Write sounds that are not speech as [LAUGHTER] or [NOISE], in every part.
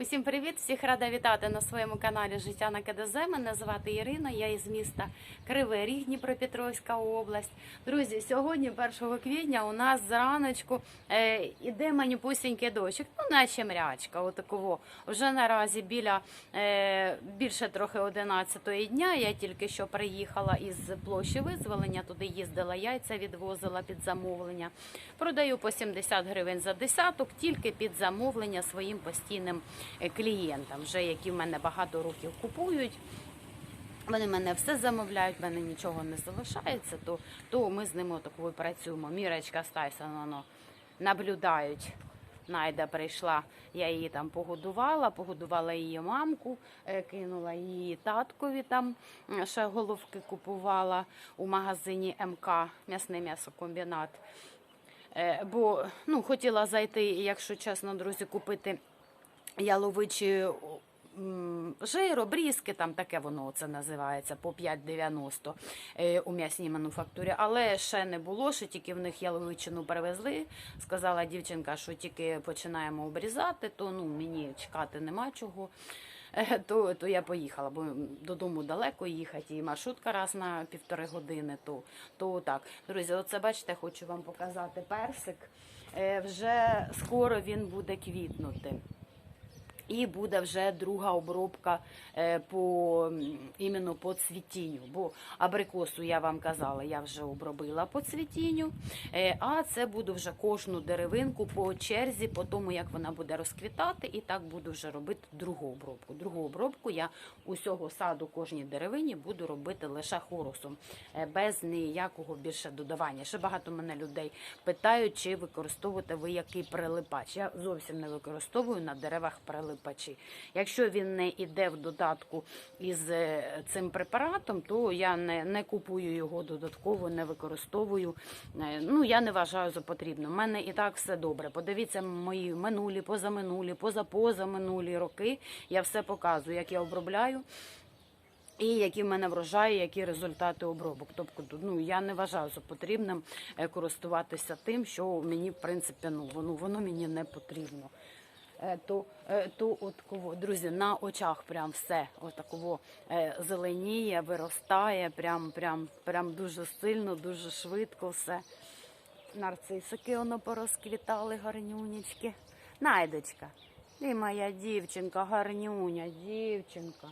Усім привіт! Всіх рада вітати на своєму каналі Життя на КДЗ. Мене звати Ірина, я із міста Кривий Ріг, Дніпропетровська область. Друзі, сьогодні, 1 квітня, у нас зраночку е, іде манюпусінький дощик, ну наче мрячка. Отакого. Вже наразі біля е, більше трохи 11 дня. Я тільки що приїхала із площі визволення. Туди їздила яйця, відвозила під замовлення. Продаю по 70 гривень за десяток, тільки під замовлення своїм постійним клієнтам, вже які в мене багато років купують. Вони мене все замовляють, в мене нічого не залишається, то, то ми з ними такою працюємо. Мірочка з Тайсон, воно наблюдають. Найда прийшла, я її там погодувала, погодувала її мамку, е, кинула її таткові там е, ще головки купувала у магазині МК, м'ясний м'ясокомбінат. Е, Бо ну, хотіла зайти, якщо чесно, друзі, купити яловичі жир, обрізки, там таке воно це називається по 5,90 е, у м'ясній мануфактурі. Але ще не було, що тільки в них яловичину привезли. Сказала дівчинка, що тільки починаємо обрізати, то ну, мені чекати нема чого. Е, То, то я поїхала, бо додому далеко їхати, і маршрутка раз на півтори години. То, то так. Друзі, оце бачите, хочу вам показати персик. Е, Вже скоро він буде квітнути. І буде вже друга обробка е, по іменно по цвітінню. Бо абрикосу я вам казала, я вже обробила по цвітінню. Е, А це буду вже кожну деревинку по черзі, по тому як вона буде розквітати, і так буду вже робити другу обробку. Другу обробку я усього саду кожній деревині буду робити лише хорусом, е, без ніякого більше додавання. Ще багато мене людей питають, чи використовуєте ви який прилипач. Я зовсім не використовую на деревах прилипачі. Якщо він не йде в додатку із е, цим препаратом, то я не, не купую його додатково, не використовую. Е, Ну я не вважаю за потрібно. У мене і так все добре. Подивіться мої минулі, позаминулі, позапозаминулі роки. Я все показую, як я обробляю. І які в мене врожаї, які результати обробок. Тобто, ну я не вважаю за потрібним е, користуватися тим, що мені в принципі ну воно воно мені не потрібно. Е, То, е, то от кого, друзі, на очах прям все отаково е, зеленіє, виростає, прям, прям, прям дуже сильно, дуже швидко все. Нарцисики воно порозквітали, гарнюнечки. Найдочка, ти моя дівчинка, гарнюня, дівчинка.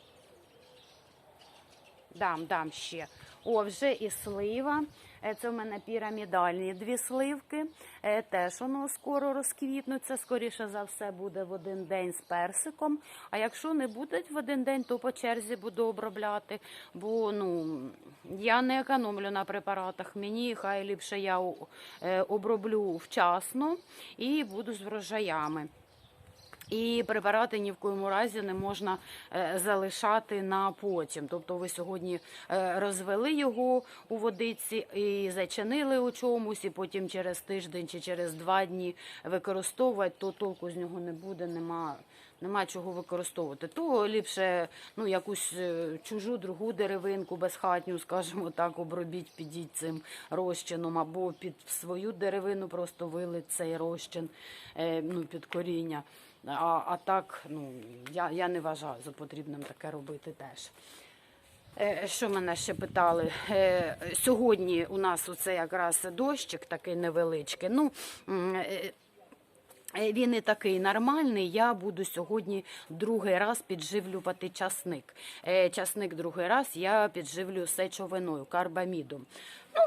Дам, дам ще. О, вже і слива. Е, Це в мене пірамідальні дві сливки. Е, Теж воно скоро розквітнуться. Скоріше за все буде в один день з персиком. А якщо не будуть в один день, то по черзі буду обробляти. Бо ну я не економлю на препаратах. Мені хай ліпше я е, оброблю вчасно і буду з врожаями. І препарати ні в коєму разі не можна е, залишати на потім. Тобто ви сьогодні е, розвели його у водиці і зачинили у чомусь, і потім через тиждень чи через два дні використовувати, то толку з нього не буде, нема. Нема чого використовувати. То ліпше ну, якусь е, чужу другу деревинку безхатню, скажімо так, обробіть, підіть цим розчином, або під свою деревину просто вилить цей розчин ну, під коріння. А, а так, ну, я, я не вважаю за потрібним таке робити теж. Е, Що мене ще питали? Е, Сьогодні у нас оце якраз дощик такий невеличкий. Ну, Е, Він і такий нормальний. Я буду сьогодні другий раз підживлювати часник. Е, Часник другий раз я підживлю сечовиною, карбамідом.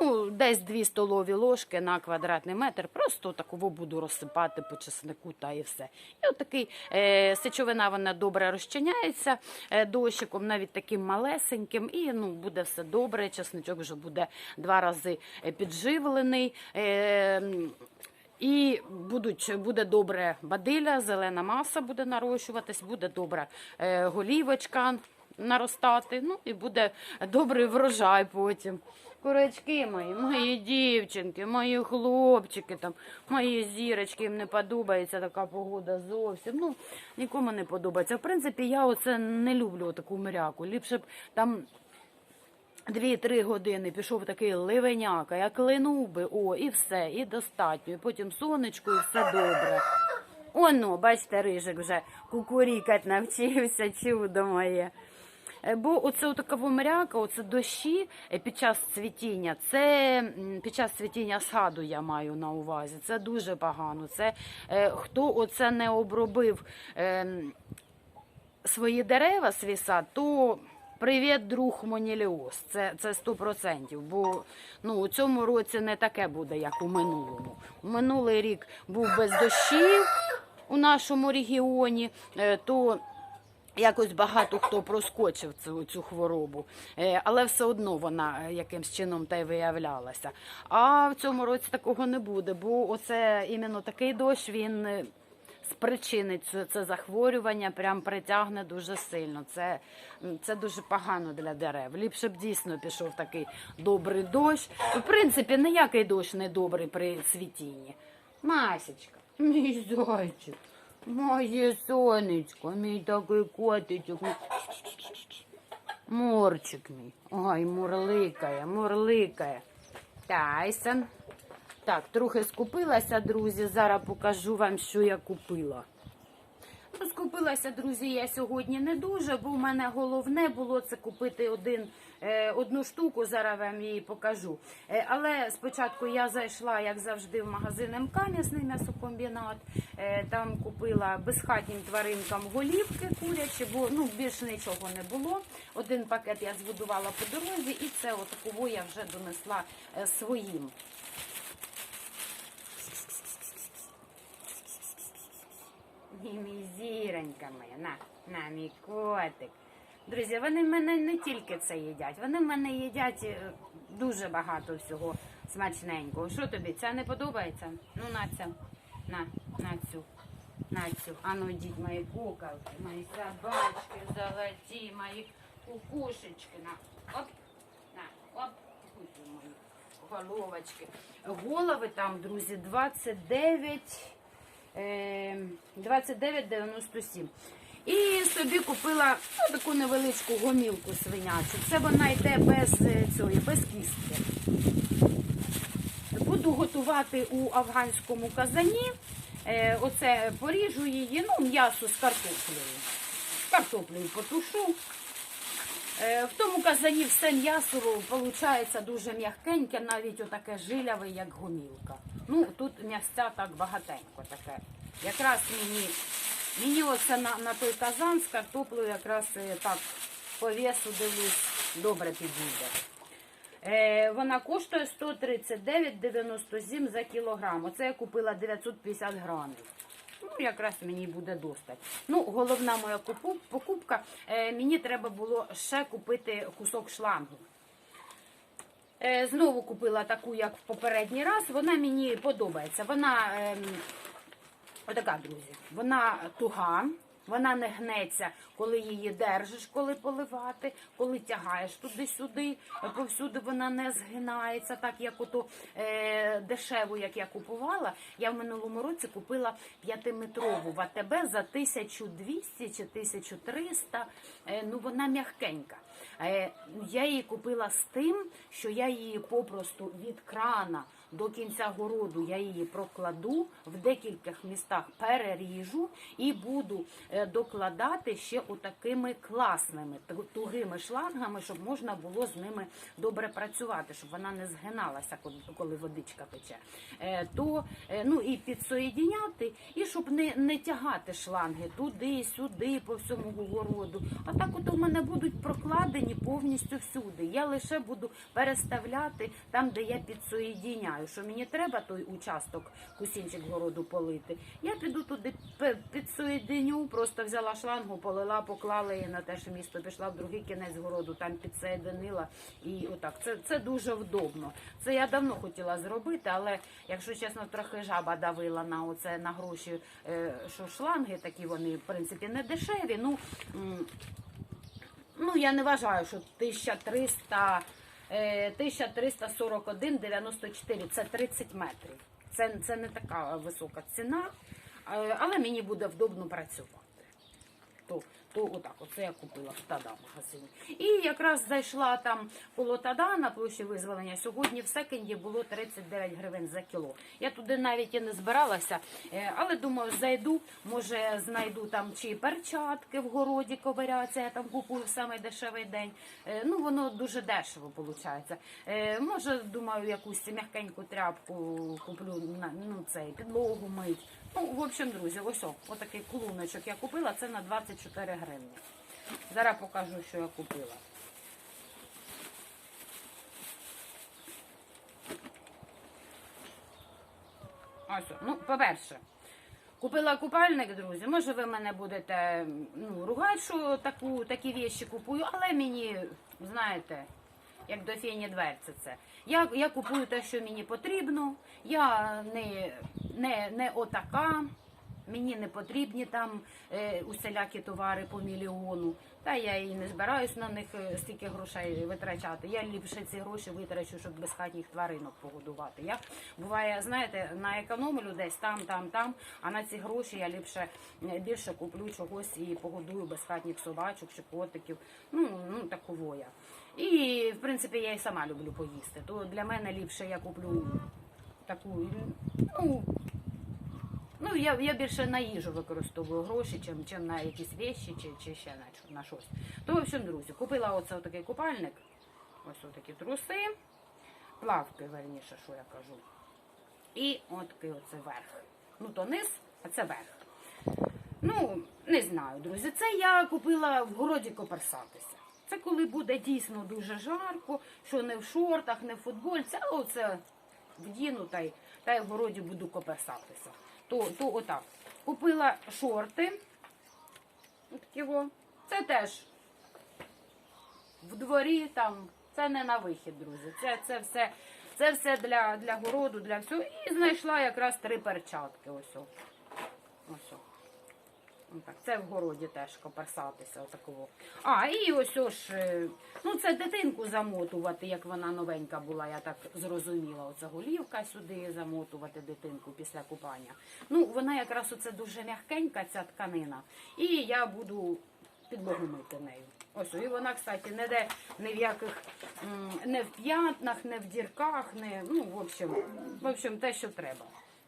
Ну, десь 2 столові ложки на квадратний метр. Просто таково буду розсипати по часнику та і все. І от такий е, сечовина вона добре розчиняється е, дощиком, навіть таким малесеньким, і ну, буде все добре. Часничок вже буде два рази е, підживлений. Е, і будуть, буде добре бадиля, зелена маса буде нарощуватись, буде добра е, голівочка наростати, ну і буде добрий врожай потім. Курочки мої, мої дівчинки, мої хлопчики, там, мої зірочки, їм не подобається така погода зовсім. Ну, нікому не подобається. В принципі, я оце не люблю таку мряку. Ліпше б там Дві-три години пішов такий ливеняка, як линув би, о, і все, і достатньо. І потім сонечко, і все добре. Оно, бачите, рижик вже кукурікать навчився, чудо моє. Е, Бо оце такого мряка, оце дощі е, під час цвітіння, це під час цвітіння саду я маю на увазі. Це дуже погано. Це е, хто оце не обробив е, свої дерева, свій сад, то привіт, друг Моніліоз. Це, це 100%. Бо ну, у цьому році не таке буде, як у минулому. У минулий рік був без дощів у нашому регіоні, е, то якось багато хто проскочив цю, цю хворобу, Е, але все одно вона е, якимсь чином та й виявлялася. А в цьому році такого не буде, бо оце іменно такий дощ він. Спричинить це, захворювання, прям притягне дуже сильно. Це, це дуже погано для дерев. Ліпше б дійсно пішов такий добрий дощ. В принципі, ніякий дощ не добрий при цвітінні. Масечка, мій зайчик, моє сонечко, мій такий котичок. Морчик мій. Ой, мурликає, мурликає. Тайсон. Так, трохи скупилася, друзі. Зараз покажу вам, що я купила. Ну, скупилася, друзі, я сьогодні не дуже, бо в мене головне було це купити один, е, одну штуку, зараз вам її покажу. Е, але спочатку я зайшла, як завжди, в магазин МК, м'ясний м'ясокомбінат. Е, там купила безхатнім тваринкам голівки курячі, бо ну, більше нічого не було. Один пакет я збудувала по дорозі, і це отаково я вже донесла своїм. Зіронька моя, на, на, мій котик. Друзі, вони в мене не тільки це їдять, вони в мене їдять е, дуже багато всього смачненького. Що тобі, це не подобається? Ну, на це, на, на цю, на цю. А ну, йдіть, мої куколки, мої собачки золоті, мої кукушечки. На, оп, на, оп, мої головочки. Голови там, друзі, 29 е, 29,97. І собі купила ну, таку невеличку гомілку свинячу. Це вона йде без е, цієї, без кістки. Буду готувати у афганському казані. Е, оце поріжу її, ну, м'ясо з картоплею. Картоплею потушу. Е, В тому казані все м'ясо виходить дуже м'якеньке, навіть отаке жиляве, як гомілка. Ну, тут м'ясця так багатенько таке. Якраз мені, мені оце на, на той казан з картоплею якраз е, так по весу дивлюсь, добре підійде. Е, вона коштує 139,97 за кілограм. Оце я купила 950 грамів. Ну, якраз мені буде достать. Ну, головна моя покупка. Е, мені треба було ще купити кусок шлангу. Е, знову купила таку, як в попередній раз. Вона мені подобається. Вона ем, отака, друзі. Вона туга. Вона не гнеться, коли її держиш, коли поливати, коли тягаєш туди-сюди, повсюди вона не згинається, так як ото е, дешеву, як я купувала. Я в минулому році купила п'ятиметрову в АТБ за 1200 чи 1300. Е, ну вона м'ягкенька. Е, я її купила з тим, що я її попросту від крана до кінця городу я її прокладу в декількох містах переріжу і буду е, докладати ще отакими класними тугими шлангами, щоб можна було з ними добре працювати, щоб вона не згиналася, коли- водичка тече. Е, То ну і підсоєдіняти, і щоб не, не тягати шланги туди, сюди, по всьому городу. А так от у мене будуть прокладені повністю всюди. Я лише буду переставляти там, де я підсоєдіняю. Що мені треба той участок, кусінчик городу полити. Я піду туди підсоєдиню, просто взяла шлангу, полила, поклала її на те ж місто, пішла в другий кінець городу, там підсоєдинила. І отак. Це, це дуже вдобно. Це я давно хотіла зробити, але якщо чесно, трохи жаба давила на оце на гроші, е, що шланги такі вони в принципі не дешеві. Ну Ну, я не вважаю, що 1300, е, 1341,94 це 30 метрів. Це, це не така висока ціна, е, але мені буде вдобно працювати. То, то отак, оце я купила в Тада магазині. І якраз зайшла там коло Тада на площі визволення. Сьогодні в секенді було 39 гривень за кіло. Я туди навіть і не збиралася, е, але думаю, зайду, може знайду там чи перчатки в городі ковиряться, я там купую в самий дешевий день. Е, Ну, воно дуже дешево виходить. Е, Може, думаю, якусь м'якеньку тряпку куплю ну, цей, підлогу мить. Ну, в общем, друзі, ось отакий кулуночок я купила, це на 24 гривні. Зараз покажу, що я купила. Ось, ну, по-перше, купила купальник, друзі. Може, ви мене будете ну, ругати, що таку, такі вещі купую, але мені, знаєте, як до фені дверці це. Я, я купую те, що мені потрібно. Я не, не, не отака. Мені не потрібні там е, усілякі товари по мільйону. Та я і не збираюсь на них е, стільки грошей витрачати. Я ліпше ці гроші витрачу, щоб безхатніх тваринок погодувати. Я буває, знаєте, на економлю десь там, там, там. А на ці гроші я ліпше е, більше куплю чогось і погодую безхатніх собачок чи котиків. Ну, ну такого я. І в принципі я і сама люблю поїсти. То для мене ліпше я куплю таку, ну. Ну, я, я більше на їжу використовую гроші, чим, чим на якісь вещі чи, чи ще на, на щось. То, в общем, друзі, купила оце такий купальник, ось такі труси, плавки, верніше, що я кажу. І от такий оце верх. Ну, то низ, а це верх. Ну, не знаю, друзі. Це я купила в городі коперсатися. Це коли буде дійсно дуже жарко, що не в шортах, не в футбольці, а оце вдіну та й, та й в городі буду коперсатися. То, то отак. Купила шорти. Такі во. Це теж в дворі там. Це не на вихід, друзі. Це, це все, це все для, для городу, для всього. І знайшла якраз три перчатки. Ось. Ось. О. Це в городі теж коперсатися отакого. А, і ось ось, е, ну це дитинку замотувати, як вона новенька була, я так зрозуміла. Оце голівка сюди замотувати дитинку після купання. Ну, вона якраз оце дуже м'якенька, ця тканина. І я буду підлогу мити нею. Ось, і вона, кстати, не де ні в яких не в п'ятнах, не в дірках, не, ну, в общем, в общем, те, що треба.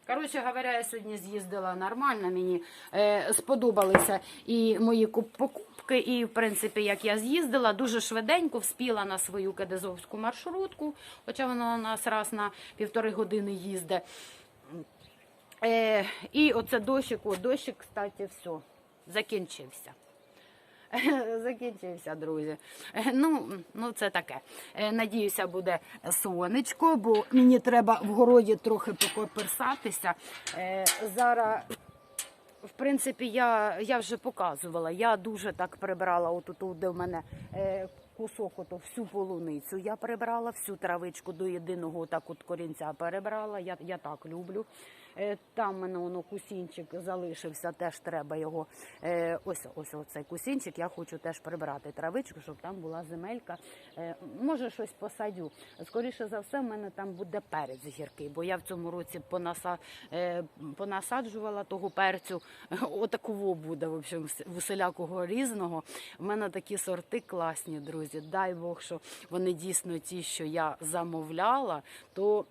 Коротше говоря, я сьогодні з'їздила нормально, мені е, сподобалися і мої покупки, і в принципі, як я з'їздила, дуже швиденько вспіла на свою кедезовську маршрутку, хоча вона у нас раз на півтори години їздить. Е, і оце дощик, о, дощик, кстати, все, закінчився. [LAUGHS] Закінчився, друзі. Е, Ну, ну це таке. Е, Надіюся, буде сонечко, бо мені треба в городі трохи покоперсатися. Е, Зараз, в принципі, я, я вже показувала. Я дуже так прибрала отут, де в мене кусок, ото всю полуницю. Я прибрала всю травичку до єдиного так от корінця перебрала. Я, я так люблю. Е, Там в мене воно кусінчик залишився, теж треба його. Е, ось ось оцей кусінчик. Я хочу теж прибрати травичку, щоб там була земелька. Е, Може, щось посадю. Скоріше за все, в мене там буде перець гіркий, бо я в цьому році понасаджувала того перцю. [LAUGHS] Отакого буде, в общем, усілякого різного. У мене такі сорти класні, друзі. Дай Бог, що вони дійсно ті, що я замовляла, то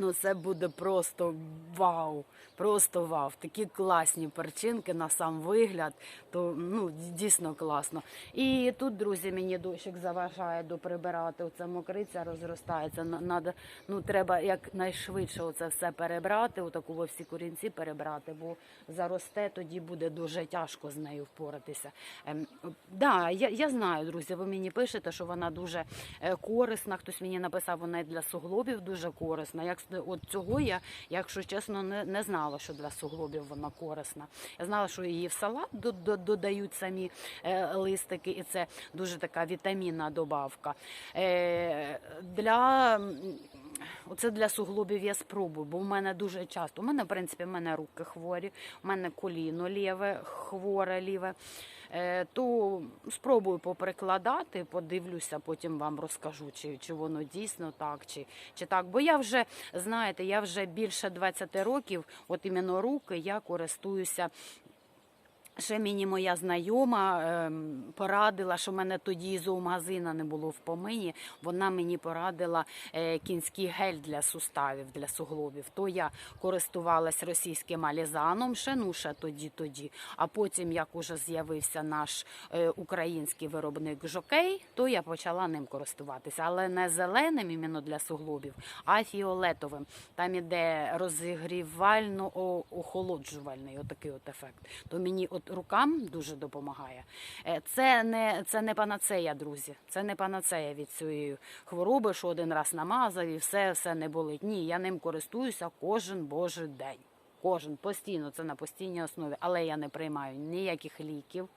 Ну, це буде просто вау, просто вау. Такі класні перчинки на сам вигляд, то ну дійсно класно. І тут, друзі, мені дощик заважає доприбирати. Оце мокриця розростається. Надо, ну треба якнайшвидше оце все перебрати, отаку всі корінці перебрати, бо заросте, тоді буде дуже тяжко з нею впоратися. Ем, да, я, я знаю, друзі, ви мені пишете, що вона дуже е, корисна. Хтось мені написав, вона і для суглобів дуже корисна. Як от цього я, якщо чесно, не, не знала, що для суглобів вона корисна. Я знала, що її в салат до- до- додають самі е, листики, і це дуже така вітамінна добавка. Е, для Оце для суглобів я спробую, бо в мене дуже часто. У мене, в принципі, в мене руки хворі, у мене коліно ліве, хворе ліве. Е, то спробую поприкладати, подивлюся, потім вам розкажу, чи, чи воно дійсно так, чи, чи так. Бо я вже, знаєте, я вже більше 20 років, от іменно руки, я користуюся Ще мені моя знайома ем, порадила, що в мене тоді зоомагазина не було в помині. Вона мені порадила е, кінський гель для суставів, для суглобів. То я користувалась російським алізаном, ще ну ще тоді, тоді. А потім, як уже з'явився наш е, український виробник Жокей, то я почала ним користуватися, але не зеленим іменно для суглобів, а фіолетовим. Там іде розігрівально охолоджувальний отакий от ефект. То мені от рукам дуже допомагає. Е, Це не, це не панацея, друзі. Це не панацея від цієї хвороби, що один раз намазав і все, все не болить. Ні, я ним користуюся кожен божий день. Кожен постійно, це на постійній основі, але я не приймаю ніяких ліків.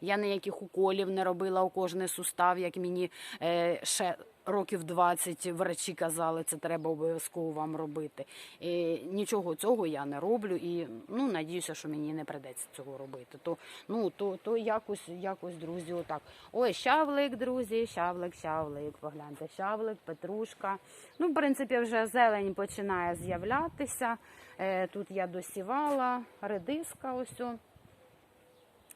Я ніяких уколів не робила у кожний сустав, як мені е, ще років 20 врачі казали, це треба обов'язково вам робити. І нічого цього я не роблю і ну надіюся, що мені не придеться цього робити. То ну то, то якось, якось, друзі, отак. Ой, щавлик, друзі, щавлик, щавлик. Погляньте, щавлик, петрушка. Ну, в принципі, вже зелень починає з'являтися. Е, тут я досівала, редиска ось.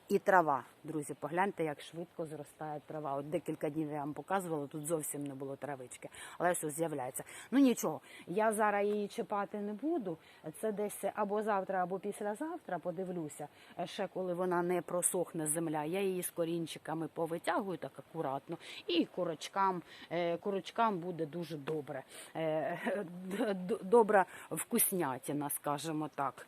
І трава, друзі, погляньте, як швидко зростає трава. От декілька днів я вам показувала, тут зовсім не було травички, але все з'являється. Ну нічого, я зараз її чіпати не буду. Це десь або завтра, або післязавтра подивлюся. Е, Ще коли вона не просохне земля, я її з корінчиками повитягую так акуратно, і курочкам, е, курочкам буде дуже добре. Е, [LAUGHS] Добра вкуснятіна, скажімо так.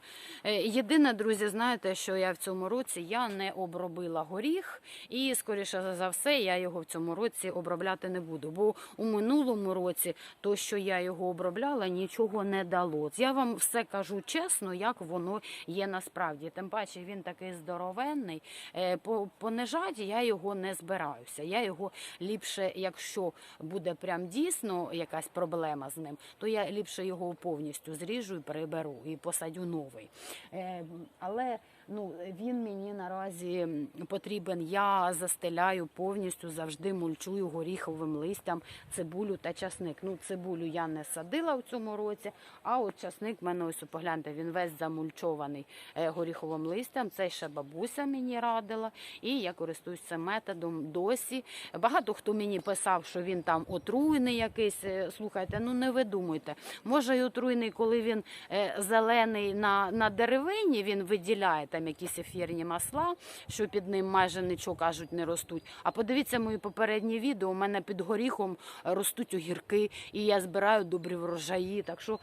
Єдине, друзі, знаєте, що я в цьому році я не обробила горіх, і скоріше за все я його в цьому році обробляти не буду. Бо у минулому році то, що я його обробляла, нічого не дало. Я вам все кажу чесно, як воно є насправді. Тим паче він такий здоровенний. Е, по- Понижати я його не збираюся. Я його ліпше, якщо буде прям дійсно якась проблема з ним, то я ліпше його повністю зріжу і переберу і посадю новий. Е, Але ну він мені наразі потрібен. Я застеляю повністю, завжди мульчую горіховим листям цибулю та часник. Ну, цибулю я не садила в цьому році, а от часник в мене ось погляньте, він весь замульчований е, горіховим листям. Це ще бабуся мені радила, і я користуюсь цим методом досі. Багато хто мені писав, що він там отруйний якийсь. Е, Слухайте, ну не видумуйте. Може, й отруйний, коли він е, зелений на, на деревині, він виділяє там якісь ефірні масла, що під ним майже нічого кажуть, не ростуть. А подивіться мої попередні відео. У мене під горіхом ростуть огірки, і я збираю добрі врожаї. Так що,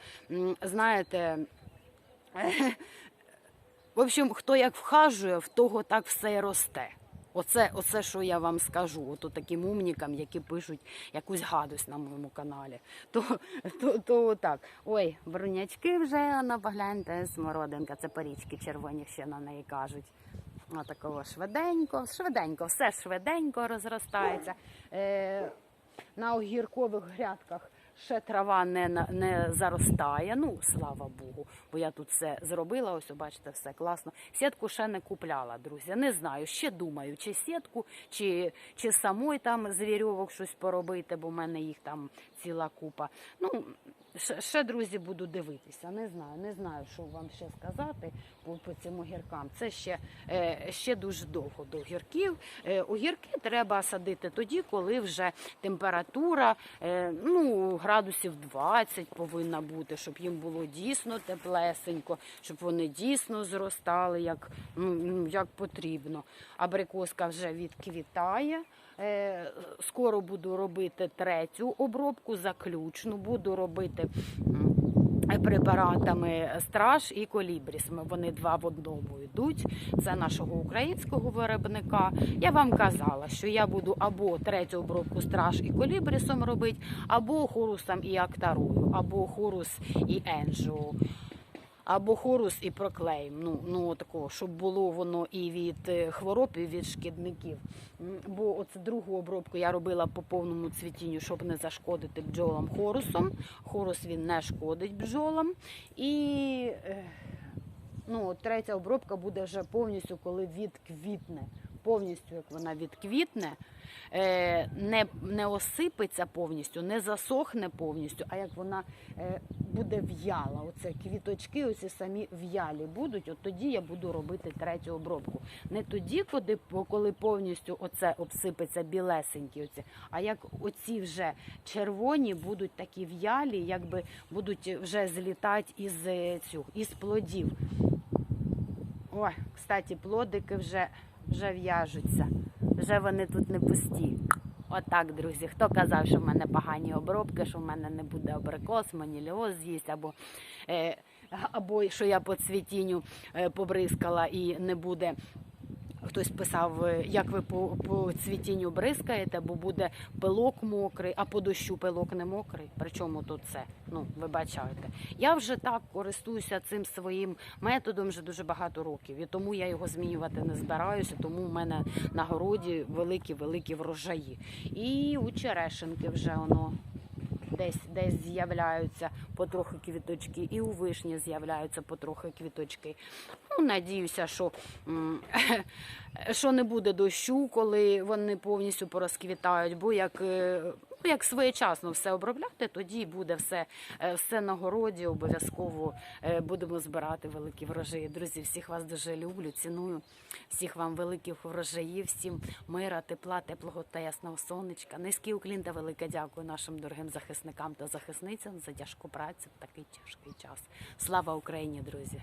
знаєте. [LAUGHS] В общем, хто як вхажує, в того так все і росте. Оце, оце, що я вам скажу, ото таким умнікам, які пишуть якусь гадость на моєму каналі. То, то, то отак. Ой, бронячки вже, ну, погляньте, смородинка, це порічки червоні ще на неї кажуть. Отакого швиденько, швиденько, все швиденько розростається. Е, на огіркових грядках ще трава не, не заростає. Ну, слава Богу, бо я тут все зробила. Ось, бачите, все класно. Сітку ще не купляла, друзі. Не знаю, ще думаю, чи сітку, чи, чи самой там з вірьовок щось поробити, бо в мене їх там ціла купа. Ну, ще, друзі, буду дивитися. Не знаю, не знаю, що вам ще сказати по, по цим огіркам. Це ще, е, ще дуже довго до огірків. Е, огірки треба садити тоді, коли вже температура е, ну, градусів 20 повинна бути, щоб їм було дійсно теплесенько, щоб вони дійсно зростали як, ну, як потрібно. Абрикоска вже відквітає. Е, Скоро буду робити третю обробку, заключну. Буду робити препаратами страж і колібріс. Вони два в одному йдуть. Це нашого українського виробника. Я вам казала, що я буду або третю обробку страж і колібрісом робити, або хорусом і актарою, або хорус і енжіо. Або хорус і проклеїм. Ну, ну такого, щоб було воно і від е, хвороб, і від шкідників. Бо оце другу обробку я робила по повному цвітінню, щоб не зашкодити бджолам хорусом. Хорус він не шкодить бджолам. І е, ну, третя обробка буде вже повністю, коли відквітне. Повністю, як вона відквітне, е, не, не осипеться повністю, не засохне повністю, а як вона е, буде в'яла. Оце квіточки, оці самі в'ялі будуть. От тоді я буду робити третю обробку. Не тоді, коли, повністю оце обсипеться білесенькі, оці, а як оці вже червоні будуть такі в'ялі, якби будуть вже злітати із е, цю, із плодів. Ой, кстати, плодики вже, вже в'яжуться. Вже вони тут не пусті. Отак, друзі. Хто казав, що в мене погані обробки, що в мене не буде абрикос, мені льоз з'їсть, або, е, або що я по цвітінню е, побризкала і не буде. Хтось писав, е, як ви по, по цвітінню бризкаєте, бо буде пилок мокрий, а по дощу пилок не мокрий. Причому тут це? Ну, вибачайте. Я вже так користуюся цим своїм методом вже дуже багато років, і тому я його змінювати не збираюся. Тому в мене на городі великі-великі врожаї. І у черешенки вже воно десь десь з'являються потрохи квіточки, і у вишні з'являються потрохи квіточки. Ну, надіюся, що, [LAUGHS] що не буде дощу, коли вони повністю порозквітають, бо як. Як своєчасно все обробляти, тоді буде все, е, все на городі. Обов'язково е, будемо збирати великі врожаї. Друзі, всіх вас дуже люблю, ціную. Всіх вам великих врожаїв, всім мира, тепла, теплого та ясного сонечка. Низький уклін та велике дякую нашим дорогим захисникам та захисницям за тяжку працю в такий тяжкий час. Слава Україні, друзі!